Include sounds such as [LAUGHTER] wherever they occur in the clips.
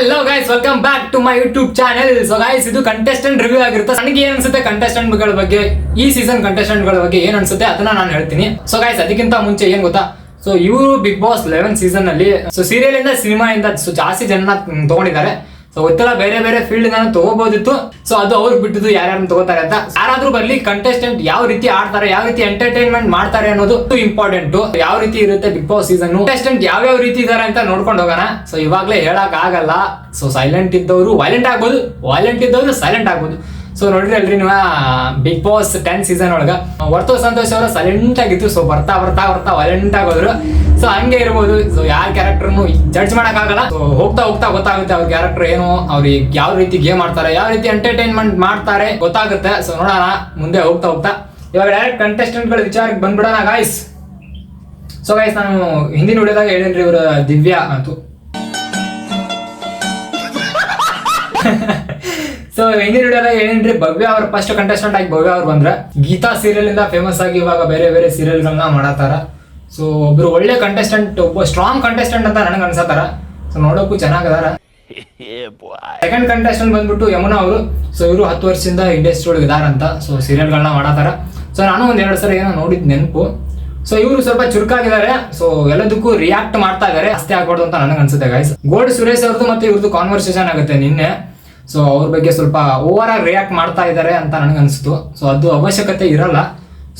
Hello guys welcome back to my YouTube channel so guys ಇದು contestant review ಆಗಿರುತ್ತೆ. ನನಗೆ ಏನ್ ಅನ್ಸುತ್ತೆ ಕಂಟೆಸ್ಟೆಂಟ್ಗಳ ಬಗ್ಗೆ, ಈ ಸೀಸನ್ ಕಂಟೆಸ್ಟೆಂಟ್ಗಳ ಬಗ್ಗೆ ಏನ್ ಅನ್ಸುತ್ತೆ ಅದನ್ನ ನಾನು ಹೇಳ್ತೀನಿ. ಸೊ ಗೈಸ್ ಅದಕ್ಕಿಂತ ಮುಂಚೆ ಏನ್ ಗೊತ್ತಾ? ಸೊ ಇವರು ಬಿಗ್ ಬಾಸ್ ಲೆವೆನ್ ಸೀಸನ್ ಅಲ್ಲಿ ಸೊ ಸೀರಿಯಲ್ ಇಂದ ಸಿನಿಮಾ ಇಂದ ಜಾಸ್ತಿ ಜನ ತಗೊಂಡಿದ್ದಾರೆ. ಸೊ ಗೊತ್ತಿಲ್ಲ ಬೇರೆ ಬೇರೆ ಫೀಲ್ಡ್ ನಾನು ತಗೋಬಹುದಿತ್ತು. ಸೊ ಅದು ಅವ್ರಿಗೆ ಬಿಟ್ಟಿದ್ದು ಯಾರ್ಯಾರನ್ನ ತಗೋತಾರೆ ಅಂತ. ಯಾರಾದ್ರೂ ಬರ್ಲಿ ಕಂಟೆಸ್ಟೆಂಟ್ ಯಾವ ರೀತಿ ಆಡ್ತಾರೆ, ಯಾವ ರೀತಿ ಎಂಟರ್ಟೈನ್ಮೆಂಟ್ ಮಾಡ್ತಾರೆ ಅನ್ನೋದು ಇಂಪಾರ್ಟೆಂಟ್ ಯಾವ ರೀತಿ ಇರುತ್ತೆ ಬಿಗ್ ಬಾಸ್ ಸೀಸನ್ ಕಂಟೆಸ್ಟೆಂಟ್ ಯಾವ ಯಾವ ರೀತಿ ಇದಾರೆ ಅಂತ ನೋಡ್ಕೊಂಡು ಹೋಗೋಣ. ಸೊ ಇವಾಗ್ಲೇ ಹೇಳಕ್ ಆಗಲ್ಲ. ಸೊ ಸೈಲೆಂಟ್ ಇದ್ದವರು ವೈಲೆಂಟ್ ಆಗ್ಬೋದು ವೈಲೆಂಟ್ ಇದ್ದವರು ಸೈಲೆಂಟ್ ಆಗ್ಬೋದು. ಸೊ ನೋಡ್ರಿ ಅಲ್ರಿ ನಿಮ್ಮ ಬಿಗ್ ಬಾಸ್ ಟೆನ್ ಸೀಸನ್ ಒಳಗ ವರ್ತೋ ಸಂತೋಷ್ ಅವರು ಸೈಲೆಂಟ್ ಆಗಿತ್ತು ಸೊ ಬರ್ತಾ ಬರ್ತಾ ಬರ್ತಾ ವೈಲೆಂಟ್ ಆಗೋದ್ರು. ಸೊ ಹಂಗೆ ಇರ್ಬೋದು. ಸೊ ಯಾರ ಕ್ಯಾರೆಕ್ಟರ್ನು ಜಡ್ಜ್ ಆಗಲ್ಲ ಸೊ ಹೋಗ್ತಾ ಹೋಗ್ತಾ ಗೊತ್ತಾಗುತ್ತೆ ಅವ್ರ ಕ್ಯಾರೆಕ್ಟರ್ ಏನು, ಅವ್ರಿಗೆ ಯಾವ ರೀತಿ ಗೇಮ್ ಆಡ್ತಾರೆ ಯಾವ ರೀತಿ ಎಂಟರ್ಟೈನ್ಮೆಂಟ್ ಮಾಡ್ತಾರೆ ಗೊತ್ತಾಗುತ್ತೆ. ಸೊ ನೋಡೋಣ, ಮುಂದೆ ಹೋಗ್ತಾ ಹೋಗ್ತಾ. ಇವಾಗ ಡೈರೆಕ್ಟ್ ಕಂಟೆಸ್ಟೆಂಟ್ಗಳ ವಿಚಾರಕ್ಕೆ ಬಂದ್ಬಿಡೋಣ ಗಾಯ್ಸ್ ಸೊ ಗಾಯ್ಸ್ ನಾನು ಹಿಂದಿನ ನೋಡಿದಾಗ ಹೇಳಿದ್ರಿ ಇವರು ದಿವ್ಯಾ ಅಂತೂ. [LAUGHS] ಸೊ ಹಿಂದಿನ ವಿಡಿಯೋದಾಗ ಏನೇನ್ರಿ? ಭವ್ಯ ಅವ್ರ ಫಸ್ಟ್ ಕಂಟೆಸ್ಟೆಂಟ್ ಆಗಿ ಭವ್ಯ ಅವ್ರು ಬಂದ್ರೆ. ಗೀತಾ ಸೀರಿಯಲ್ ಇಂದ ಫೇಮಸ್ ಆಗಿ ಇವಾಗ ಬೇರೆ ಬೇರೆ ಸೀರಿಯಲ್ ಗಳನ್ನ ಮಾಡಾತಾರ ಸೊ ಒಬ್ರು ಒಳ್ಳೆ ಕಂಟೆಸ್ಟೆಂಟ್ ಒಬ್ಬ ಸ್ಟ್ರಾಂಗ್ ಕಂಟೆಸ್ಟೆಂಟ್ ಅಂತ ನನಗೆ ಅನ್ಸತ್ತಾರ. ಸೊ ನೋಡೋಕು ಚೆನ್ನಾಗದಾರ. ಸೆಕೆಂಡ್ ಕಂಟೆಸ್ಟೆಂಟ್ ಬಂದ್ಬಿಟ್ಟು ಯಮುನಾ ಅವರು. ಸೊ ಇವರು ಹತ್ತು ವರ್ಷದಿಂದ ಇಂಡಸ್ಟ್ರಿ ಒಳಗೆ ಇದಾರಂತ ಸೊ ಸೀರಿಯಲ್ಗಳನ್ನ ಮಾಡತಾರ ಸೊ ನಾನು ಒಂದ್ ಎರಡು ಸಲ ಏನೋ ನೋಡಿದ್ ನೆನಪು. ಸೊ ಇವರು ಸ್ವಲ್ಪ ಚುರುಕಾಗಿದ್ದಾರೆ. ಸೊ ಎಲ್ಲದಕ್ಕೂ ರಿಯಾಕ್ಟ್ ಮಾಡ್ತಾ ಇದಾರೆ. ಅಷ್ಟೇ ಆಗ್ಬಾರ್ದು ಅಂತ ನನಗೆ ಅನ್ಸುತ್ತೆ ಗೈಸ್ ಗೋಲ್ಡ್ ಸುರೇಶ್ ಅವ್ರದ್ದು ಮತ್ತೆ ಇವ್ರದ್ದು ಕಾನ್ವರ್ಸೇಷನ್ ಆಗುತ್ತೆ ನಿನ್ನೆ. ಸೊ ಅವ್ರ ಬಗ್ಗೆ ಸ್ವಲ್ಪ ಓವರ್ ಆಗಿ ರಿಯಾಕ್ಟ್ ಮಾಡ್ತಾ ಇದ್ದಾರೆ ಅಂತ ನನಗೆ ಅನಿಸ್ತು. ಸೊ ಅದು ಅವಶ್ಯಕತೆ ಇರಲ್ಲ.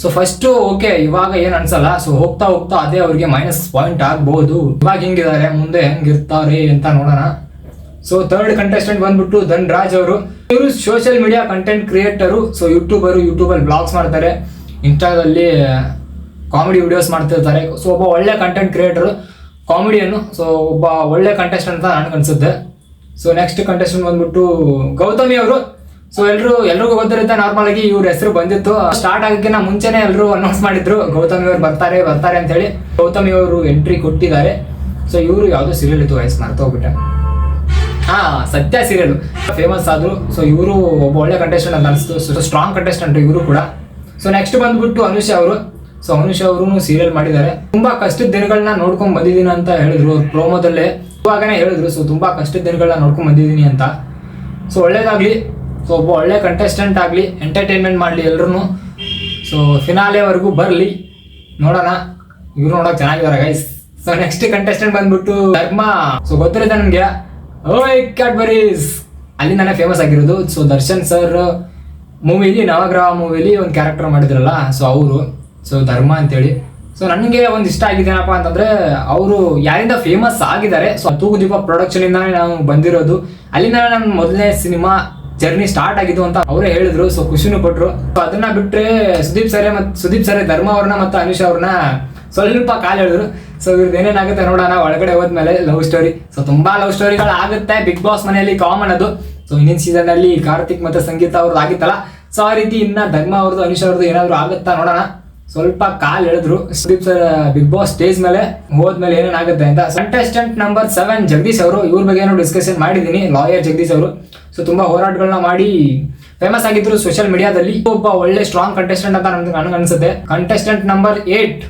ಸೊ ಫಸ್ಟ್ ಓಕೆ ಇವಾಗ ಏನು ಅನ್ಸಲ್ಲ? ಸೊ ಹೋಗ್ತಾ ಹೋಗ್ತಾ ಅದೇ ಅವ್ರಿಗೆ ಮೈನಸ್ ಪಾಯಿಂಟ್ ಆಗ್ಬೋದು. ಇವಾಗ ಹಿಂಗಿದ್ದಾರೆ ಮುಂದೆ ಹೆಂಗಿರ್ತಾರೆ ಅಂತ ನೋಡೋಣ. ಸೊ ಥರ್ಡ್ ಕಂಟೆಸ್ಟೆಂಟ್ ಬಂದ್ಬಿಟ್ಟು ಧನ್ ರಾಜ್ ಅವರು. ಇವರು social media content creator so YouTuber ಯೂಟ್ಯೂಬಲ್ಲಿ ಬ್ಲಾಗ್ಸ್ ಮಾಡ್ತಾರೆ. ಇನ್ಸ್ಟಾದಲ್ಲಿ ಕಾಮಿಡಿ ವಿಡಿಯೋಸ್ ಮಾಡ್ತಿರ್ತಾರೆ. ಸೊ ಒಬ್ಬ ಒಳ್ಳೆ ಕಂಟೆಂಟ್ ಕ್ರಿಯೇಟರು ಕಾಮಿಡಿಯನ್ನು ಸೊ ಒಬ್ಬ ಒಳ್ಳೆ ಕಂಟೆಸ್ಟೆಂಟ್ ಅಂತ ನನಗೆ ಅನ್ಸುತ್ತೆ. ಸೊ ನೆಕ್ಸ್ಟ್ ಕಂಟೆಸ್ಟೆಂಟ್ ಬಂದ್ಬಿಟ್ಟು ಗೌತಮಿ ಅವರು. ಸೊ ಎಲ್ಲರೂ ಎಲ್ರಿಗೂ ಗೊತ್ತಿರುತ್ತೆ ನಾರ್ಮಲ್ ಆಗಿ ಇವ್ರ ಹೆಸರು ಬಂದಿತ್ತು. ಸ್ಟಾರ್ಟ್ ಆಗಕ್ಕಿಂತ ಮುಂಚೆನೆ ಎಲ್ಲರೂ ಅನೌನ್ಸ್ ಮಾಡಿದ್ರು. ಗೌತಮಿ ಅವರು ಬರ್ತಾರೆ ಬರ್ತಾರೆ ಅಂತ ಹೇಳಿ ಗೌತಮಿ ಅವರು ಎಂಟ್ರಿ ಕೊಟ್ಟಿದ್ದಾರೆ. ಸೊ ಇವರು ಯಾವುದೋ ಸೀರಿಯಲ್ ಇತ್ತು ವಯಸ್ಸು ಮರ್ತೋಗ್ಬಿಟ್ಟೆ ಹಾ, ಸತ್ಯ ಸೀರಿಯಲ್ ಫೇಮಸ್ ಆದ್ರು. ಸೊ ಇವರು ಒಬ್ಬ ಒಳ್ಳೆ ಕಂಟೆಸ್ಟೆಂಟ್ ಅಂತ ಅನಿಸ್ತು. ಸೊ ಸ್ಟ್ರಾಂಗ್ ಕಂಟೆಸ್ಟೆಂಟ್ ಇವರು ಕೂಡ. ಸೊ ನೆಕ್ಸ್ಟ್ ಬಂದ್ಬಿಟ್ಟು ಅನುಷ ಅವರು. ಸೊ ಅನುಷ ಅವರು ಸೀರಿಯಲ್ ಮಾಡಿದ್ದಾರೆ. ತುಂಬಾ ಕಷ್ಟದ ದಿನಗಳನ್ನ ನೋಡ್ಕೊಂಡ್ ಬಂದಿದ್ದೀನಿ ಅಂತ ಹೇಳಿದ್ರು ಪ್ರೋಮೋದಲ್ಲೇ ಇವಾಗನೇ ಹೇಳಿದ್ರು, ಸೊ, ತುಂಬಾ ಕಷ್ಟದ ದಿನಗಳನ್ನ ನೋಡ್ಕೊಂಡ್ ಬಂದಿದ್ದೀನಿ ಅಂತ. ಸೊ, ಒಳ್ಳೇದಾಗಲಿ. ಸೊ, ಒಬ್ಬ ಒಳ್ಳೆ ಕಂಟೆಸ್ಟೆಂಟ್ ಆಗಲಿ ಎಂಟರ್ಟೈನ್ಮೆಂಟ್ ಮಾಡಲಿ ಎಲ್ರು ಸೊ ಫಿನಾಲೆವರೆಗೂ ಬರಲಿ. ನೋಡೋಣ. ಇವ್ರು ನೋಡೋಕೆ ಚೆನ್ನಾಗಿದ್ದಾರೆ ಗೈಸ್ ಸೊ ನೆಕ್ಸ್ಟ್ ಕಂಟೆಸ್ಟೆಂಟ್ ಬಂದ್ಬಿಟ್ಟು ಧರ್ಮ. ಸೊ, ಗೊತ್ತಿರುತ್ತೆ ನನಗೆ. ಓಯ್ ಕ್ಯಾಡ್ಬರೀಸ್ ಅಲ್ಲಿಂದಾನೆ ಫೇಮಸ್ ಆಗಿರೋದು. ಸೊ, ದರ್ಶನ್ ಸರ್ ಮೂವಿಲಿ ನವಗ್ರಹ ಮೂವಿಲಿ ಒಂದು ಕ್ಯಾರೆಕ್ಟರ್ ಮಾಡಿದ್ರಲ್ಲ, ಸೊ, ಅವರು. ಸೊ, ಧರ್ಮ ಅಂತೇಳಿ. ಸೊ ನನಗೆ ಒಂದು ಇಷ್ಟ ಆಗಿದೆ ಏನಪ್ಪ ಅಂತಂದ್ರೆ, ಅವರು ಯಾರಿಂದ ಫೇಮಸ್ ಆಗಿದ್ದಾರೆ ಸೊ ತೂಗು ದೀಪ ಪ್ರೊಡಕ್ಷನ್ ಇಂದ ನಾವು ಬಂದಿರೋದು. ಅಲ್ಲಿಂದ ನನ್ನ ಮೊದಲನೇ ಸಿನಿಮಾ ಜರ್ನಿ ಸ್ಟಾರ್ಟ್ ಆಗಿದ್ದು ಅಂತ ಅವರೇ ಹೇಳಿದ್ರು ಸೊ ಖುಷಿನೂ ಪಟ್ರು. ಸೊ ಅದನ್ನ ಬಿಟ್ರೆ ಸುದೀಪ್ ಸರ್ ಮತ್ತು ಸುದೀಪ್ ಸರ್ ಧರ್ಮ ಅವ್ರನ್ನ ಮತ್ತು ಅನುಷ್ ಅವ್ರನ್ನ ಸ್ವಲ್ಪ ಕಾಲ್ ಹೇಳಿದ್ರು. ಸೊ ಇವ್ರದ್ದು ಏನೇನಾಗುತ್ತೆ ನೋಡೋಣ ಒಳಗಡೆ ಹೋದ್ಮೇಲೆ ಲವ್ ಸ್ಟೋರಿ ಸೊ ತುಂಬಾ ಲವ್ ಸ್ಟೋರಿಗಳು ಆಗುತ್ತೆ ಬಿಗ್ ಬಾಸ್ ಮನೆಯಲ್ಲಿ ಕಾಮನ್ ಅದು. ಸೊ ಇನ್ನಿನ ಸೀಸನ್ ಅಲ್ಲಿ ಕಾರ್ತಿಕ್ ಮತ್ತೆ ಸಂಗೀತ ಅವ್ರದ್ದು ಆಗಿತ್ತಲ್ಲ. ಸೊ ಆ ರೀತಿ ಇನ್ನ ಧರ್ಮ ಅವ್ರದ್ದು ಅನುಷ್ ಅವ್ರದ್ದು ಏನಾದ್ರು ಆಗುತ್ತಾ ನೋಡೋಣ. ಸ್ವಲ್ಪ ಕಾಲ್ ಎಳೆದ್ರು. Sudeep sir, Bigg Boss stage ಮೇಲೆ ಹೋದ್ಮೇಲೆ ಏನೇನಾಗುತ್ತೆ ಅಂತ. ಕಂಟೆಸ್ಟೆಂಟ್ ನಂಬರ್ ಸೆವೆನ್ ಜಗದೀಶ್ ಅವರು, ಇವ್ರ ಬಗ್ಗೆ ಏನೋ ಡಿಸ್ಕಷನ್ ಮಾಡಿದ್ದೀನಿ ಲಾಯರ್ ಜಗದೀಶ್ ಅವರು. ಸೊ ತುಂಬಾ ಹೋರಾಟಗಳನ್ನ ಮಾಡಿ ಫೇಮಸ್ ಆಗಿದ್ರು ಸೋಷಿಯಲ್ ಮೀಡಿಯಾದಲ್ಲಿ ಒಬ್ಬ ಒಳ್ಳೆ ಸ್ಟ್ರಾಂಗ್ ಕಂಟೆಸ್ಟೆಂಟ್ ಅಂತ ನನ್ಗೆ ನನಗೆ ಅನ್ಸುತ್ತೆ. ಕಂಟೆಸ್ಟೆಂಟ್ ನಂಬರ್ ಏಟ್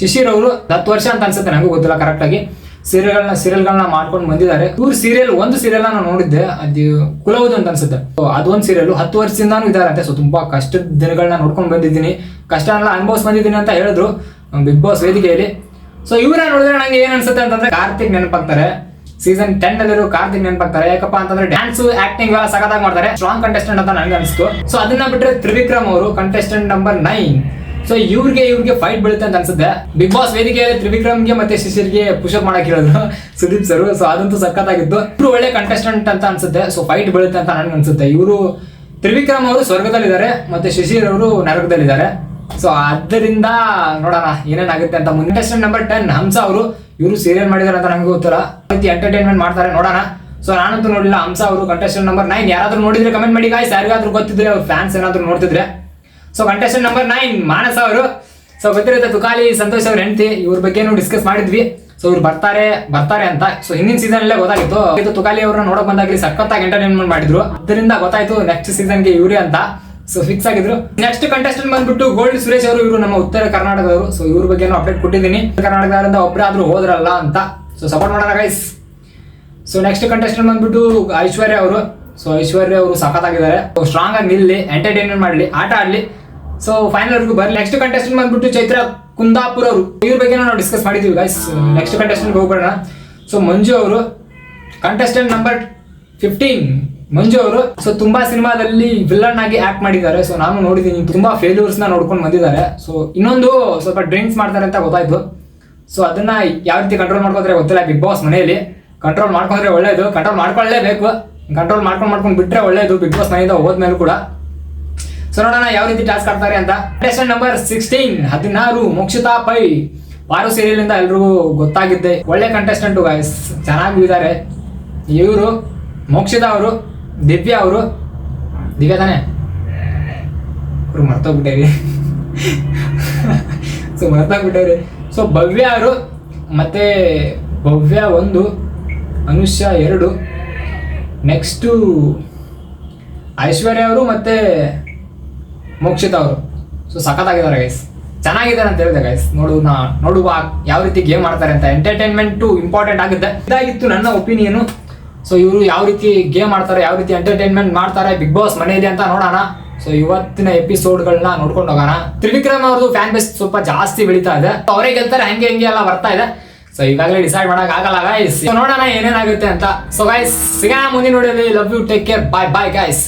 ಶಿಶಿರ್ ಅವರು, ಹತ್ತು ವರ್ಷ ಅಂತ ಅನ್ಸುತ್ತೆ ನನಗೂ ಗೊತ್ತಿಲ್ಲ ಕರೆಕ್ಟ್ ಆಗಿ. ಸೀರಿಯಲ್ಗಳನ್ನ ಸೀರಿಯಲ್ಗಳನ್ನ ಮಾಡ್ಕೊಂಡು ಬಂದಿದ್ದಾರೆ. ಇವ್ರು ಸೀರಿಯಲ್ ಒಂದು ಸೀರಿಯಲ್ ನಾನು ನೋಡಿದ್ದೆ, ಅದು ಕುಲವುದು ಅಂತ ಅನ್ಸುತ್ತೆ. ಅದೊಂದು ಸೀರಿಯಲ್ ಹತ್ತು ವರ್ಷದಿಂದಾನು ಇದಾರಂತೆ ಸೊ ತುಂಬಾ ಕಷ್ಟದ ದಿನಗಳನ್ನ ನೋಡ್ಕೊಂಡು ಬಂದಿದ್ದೀನಿ. ಕಷ್ಟ ಎಲ್ಲ ಅನುಭವಿಸ್ ಬಂದಿದ್ದೀನಿ ಅಂತ ಹೇಳಿದ್ರು ಬಿಗ್ ಬಾಸ್ ವೇದಿಕೆಯಲ್ಲಿ. ಸೊ ಇವರ ನೋಡಿದ್ರೆ ನಂಗೆ ಏನ್ ಅನ್ಸುತ್ತೆ ಅಂತಂದ್ರೆ ಕಾರ್ತಿಕ್ ನೆನಪಾಗ್ತಾರೆ. ಸೀಸನ್ ಟೆನ್ ಅಲ್ಲಿರೋ ಕಾರ್ತಿಕ್ ನೆನಪಾಗ್ತಾರೆ. ಯಾಕಪ್ಪ ಅಂತಂದ್ರೆ ಡ್ಯಾನ್ಸ್ ಆಕ್ಟಿಂಗ್ ಎಲ್ಲ ಸಖತ್ತಾಗಿ ಮಾಡ್ತಾರೆ. ಸ್ಟ್ರಾಂಗ್ ಕಂಟೆಸ್ಟೆಂಟ್ ಅಂತ ನನಗೆ ಅನಿಸ್ತು. ಸೊ ಅದನ್ನ ಬಿಟ್ಟರೆ ತ್ರಿವಿಕ್ರಮ್ ಅವರು ಕಂಟೆಸ್ಟೆಂಟ್ ನಂಬರ್ ನೈನ್ ಸೊ ಇವ್ರಿಗೆ ಇವ್ರಿಗೆ ಫೈಟ್ ಬೀಳುತ್ತೆ ಅಂತ ಅನ್ಸುತ್ತೆ. ಬಿಗ್ ಬಾಸ್ ವೇದಿಕೆಯಲ್ಲಿ ತ್ರಿವಿಕ್ರಮ್ಗೆ ಮತ್ತೆ ಶಿಶಿರ್ಗೆ ಪುಷಪ್ ಮಾಡಕ್ ಹೇಳಿದ್ರು ಸುದೀಪ್ ಸರ್. ಸೊ ಅದಂತೂ ಸಖತ್ತಾಗಿತ್ತು. ಇವರು ಒಳ್ಳೆ ಕಂಟೆಸ್ಟೆಂಟ್ ಅಂತ ಅನ್ಸುತ್ತೆ. ಸೊ ಫೈಟ್ ಬೀಳುತ್ತೆ ಅಂತ ನನಗೆ ಅನ್ಸುತ್ತೆ. ಇವರು ತ್ರಿವಿಕ್ರಮ್ ಅವರು ಸ್ವರ್ಗದಲ್ಲಿದ್ದಾರೆ, ಮತ್ತೆ ಶಿಶಿರ್ ಅವರು ನರಕದಲ್ಲಿದ್ದಾರೆ. ಸೊ ಅದರಿಂದ ನೋಡೋಣ ಏನೇನಾಗುತ್ತೆ ಅಂತ. ಕಂಟೆಸ್ಟೆಂಟ್ ನಂಬರ್ ಟೆನ್ ಹಂಸ ಅವರು. ಇವರು ಸೀರಿಯಲ್ ಮಾಡಿದಾರೆ ಅಂತ ನನಗೆ ಗೊತ್ತಿಲ್ಲ. ರೀತಿ ಎಂಟರ್ಟೈನ್ಮೆಂಟ್ ಮಾಡ್ತಾರೆ, ನೋಡೋಣ. ಸೊ ನಾನಂತೂ ನೋಡಿಲ್ಲ ಹಂಸ ಅವರು ಕಂಟೆಸ್ಟೆಂಟ್ ನಂಬರ್ ನೈನ್ ಯಾರಾದ್ರೂ ನೋಡಿದ್ರೆ ಕಮೆಂಟ್ ಮಾಡಿ ಗಾಯ್ಸ್ ಯಾರಿಗಾದ್ರೂ ಗೊತ್ತಿದ್ರೆ ಫ್ಯಾನ್ಸ್ ಏನಾದ್ರು ನೋಡ್ತಿದ್ರೆ. So contestant number nine Manasa ಅವರು. ಸೊ ಗೊತ್ತಿರುತ್ತೆ, ತುಕಾಲಿ, ಸಂತೋಷ್ ಅವ್ರ ಹೆಂಡತಿ, ಇವ್ರ ಬಗ್ಗೆನೂ ಡಿಸ್ಕಸ್ ಮಾಡಿದ್ವಿ. ಸೊ ಇವ್ರು ಬರ್ತಾರೆ ಬರ್ತಾರೆ ಅಂತ. ಸೊ ಹಿಂದಿನ ಸೀಸನ್ ಅಲ್ಲೇ ಗೊತ್ತಾಗಿತ್ತು. ಇದು ತುಕಾಲಿ ಅವ್ರನ್ನ ನೋಡಕ್ ಬಂದಾಗ್ಲಿ ಸಖತ್ತಾಗಿ ಎಂಟರ್ಟೈನ್ಮೆಂಟ್ ಮಾಡಿದ್ರು. ಅದರಿಂದ ಗೊತ್ತಾಯ್ತು ನೆಕ್ಸ್ಟ್ ಸೀಸನ್ಗೆ ಇವ್ರಿ ಅಂತ. ಸೊ ಫಿಕ್ಸ್ ಆಗಿದ್ರು. ನೆಕ್ಸ್ಟ್ ಕಂಟೆಸ್ಟೆಂಟ್ ಬಂದ್ಬಿಟ್ಟು ಗೋಲ್ಡ್ ಸುರೇಶ್ ಅವರು, ಇವರು ನಮ್ಮ ಉತ್ತರ ಕರ್ನಾಟಕದವರು. ಸೊ ಇವ್ರ ಬಗ್ಗೆ ಅಪ್ಡೇಟ್ ಕೊಟ್ಟಿದ್ದೀನಿ. ಕರ್ನಾಟಕದಿಂದ ಒಬ್ಬರೇ ಒಬ್ಬರಾದ್ರೂ ಹೋದ್ರಲ್ಲ ಅಂತ. ಸೊ ಸಪೋರ್ಟ್ ಮಾಡೋಣ ಗೈಸ್ ಸೊ ನೆಕ್ಸ್ಟ್ ಕಂಟೆಸ್ಟೆಂಟ್ ಬಂದ್ಬಿಟ್ಟು ಐಶ್ವರ್ಯ ಅವರು. ಸೊ ಐಶ್ವರ್ಯ ಅವರು ಸಖತ್ತಾಗಿದ್ದಾರೆ. ಸ್ಟ್ರಾಂಗ್ ಆಗಿ ನಿಲ್ಲಿ ಎಂಟರ್ಟೈನ್ಮೆಂಟ್ ಮಾಡಲಿ, ಆಟ ಆಡಲಿ. ಸೊ ಫೈನಲ್ ವರ್ಗೂ ಬರ್ಲಿ. ನೆಕ್ಸ್ಟ್ ಕಂಟೆಸ್ಟೆಂಟ್ ಬಂದ್ಬಿಟ್ಟು ಚೈತ್ರ ಕುಂದಾಪುರ ಅವರು ಇವ್ರ ಬಗ್ಗೆ ನಾವು ಡಿಸ್ಕಸ್ ಮಾಡಿದೀವಿ ಗೈಸ್ ನೆಕ್ಸ್ಟ್ ಕಂಟೆಸ್ಟೆಂಟ್ ಹೋಗ್ಬೇಡ ಸೊ ಮಂಜು ಅವರು ಕಂಟೆಸ್ಟೆಂಟ್ ನಂಬರ್ ಫಿಫ್ಟೀನ್ ಮಂಜು ಅವರು ಸೊ ತುಂಬಾ ಸಿನಿಮಾದಲ್ಲಿ ವಿಲ್ಲನ್ ಆಗಿ ಆಕ್ಟ್ ಮಾಡಿದ್ದಾರೆ. ಸೊ ನಾನು ನೋಡಿದ್ದೀನಿ ತುಂಬಾ ಫೇಲ್ಯೂರ್ಸ್ನ ನೋಡ್ಕೊಂಡು ಬಂದಿದ್ದಾರೆ. ಸೊ ಇನ್ನೊಂದು ಸ್ವಲ್ಪ ಡ್ರಿಂಕ್ಸ್ ಮಾಡ್ತಾರೆ ಅಂತ ಗೊತ್ತಾಯ್ತು. ಸೊ ಅದನ್ನ ಯಾವ ರೀತಿ ಕಂಟ್ರೋಲ್ ಮಾಡ್ಕೊಂಡ್ರೆ ಗೊತ್ತಿಲ್ಲ. ಬಿಗ್ ಬಾಸ್ ಮನೆಯಲ್ಲಿ. ಕಂಟ್ರೋಲ್ ಮಾಡ್ಕೊಂಡ್ರೆ ಒಳ್ಳೇದು. ಕಂಟ್ರೋಲ್ ಮಾಡ್ಕೊಳ್ಳೇಬೇಕು. ಕಂಟ್ರೋಲ್ ಮಾಡ್ಕೊಂಡು ಮಾಡ್ಕೊಂಡು ಬಿಟ್ರೆ ಒಳ್ಳೇದು. ಬಿಗ್ ಬಾಸ್ ಮನೆಯಿಂದ ಹೋದ್ಮೇಲೆ ಕೂಡ. ಸೊ ನೋಡೋಣ ಯಾವ ರೀತಿ ಟಾಸ್ಕ್ ಆಡ್ತಾರೆ ಅಂತ. ಕಂಟೆಸ್ಟೆಂಟ್ ನಂಬರ್ ಸಿಕ್ಸ್ಟೀನ್ ಹದಿನಾರು, ಮುಕ್ಷಿತಾ ಪೈ. ಪಾರು ಸೀರಿಯಲ್ ಇಂದ ಎಲ್ರಿಗೂ ಗೊತ್ತಾಗಿದ್ದೆ. ಒಳ್ಳೆ ಕಂಟೆಸ್ಟೆಂಟ್ ಗಾಯ್ಸ್ ಚೆನ್ನಾಗಿದ್ದಾರೆ ಇವರು, ಮೋಕ್ಷಿತಾ ಅವರು, ದಿವ್ಯಾ ಅವರು. ದಿವ್ಯಾ ತಾನೆ? ಇವ್ರು ಮರ್ತೋಗ್ಬಿಟ್ಟೇರಿ. ಸೊ ಮರ್ತೋಗ್ಬಿಟ್ಟೇರಿ. ಸೊ ಭವ್ಯ ಅವರು ಮತ್ತೆ ಭವ್ಯ ಒಂದು, ಅನುಷ್ಯ ಎರಡು. ನೆಕ್ಸ್ಟು ಐಶ್ವರ್ಯ ಅವರು ಮತ್ತೆ ಮೋಕ್ಷಿತ ಅವರು. ಸೊ ಸಖತ್ತಾಗಿದ್ದಾರೆ ಗೈಸ್ ಚೆನ್ನಾಗಿದ್ದಾರೆ ಅಂತ ಹೇಳಿದೆ ಗೈಸ್ ನೋಡು, ನಾ ನೋಡುವ ಯಾವ ರೀತಿ ಗೇಮ್ ಮಾಡ್ತಾರೆ ಅಂತ. ಎಂಟರ್ಟೈನ್ಮೆಂಟು ಇಂಪಾರ್ಟೆಂಟ್ ಆಗುತ್ತೆ. ಇದಾಗಿತ್ತು ನನ್ನ ಒಪಿನಿಯನ್ ಸೊ ಇವರು ಯಾವ ರೀತಿ ಗೇಮ್ ಆಡ್ತಾರೆ, ಯಾವ ರೀತಿ ಎಂಟರ್ಟೈನ್ಮೆಂಟ್ ಮಾಡ್ತಾರೆ ಬಿಗ್ ಬಾಸ್ ಮನೆಯಲ್ಲಿ ಅಂತ ನೋಡೋಣ. ಸೊ ಇವತ್ತಿನ ಎಪಿಸೋಡ್ಗಳನ್ನ ನೋಡ್ಕೊಂಡು ಹೋಗೋಣ. ತ್ರಿವಿಕ್ರಮ್ ಅವ್ರದ್ದು ಫ್ಯಾನ್ ಬೇಸ್ ಸ್ವಲ್ಪ ಜಾಸ್ತಿ ಬೆಳೀತಾ ಇದೆ. ಅವರೇ ಗೆಲ್ತಾರೆ, ಹಂಗೆ ಹಂಗೆ ಎಲ್ಲ ಬರ್ತಾ ಇದೆ. ಸೊ ಈಗಾಗಲೇ ಡಿಸೈಡ್ ಮಾಡಕ್ ಆಗಲ್ಲ ಗೈಸ್ ನೋಡೋಣ ಏನೇನಾಗುತ್ತೆ ಅಂತ. ಸೊ ಗೈಸ್ ಸಿಗೋಣ ಮುಂದಿನ ನೋಡಿದ್ರೆ love you take care bye bye guys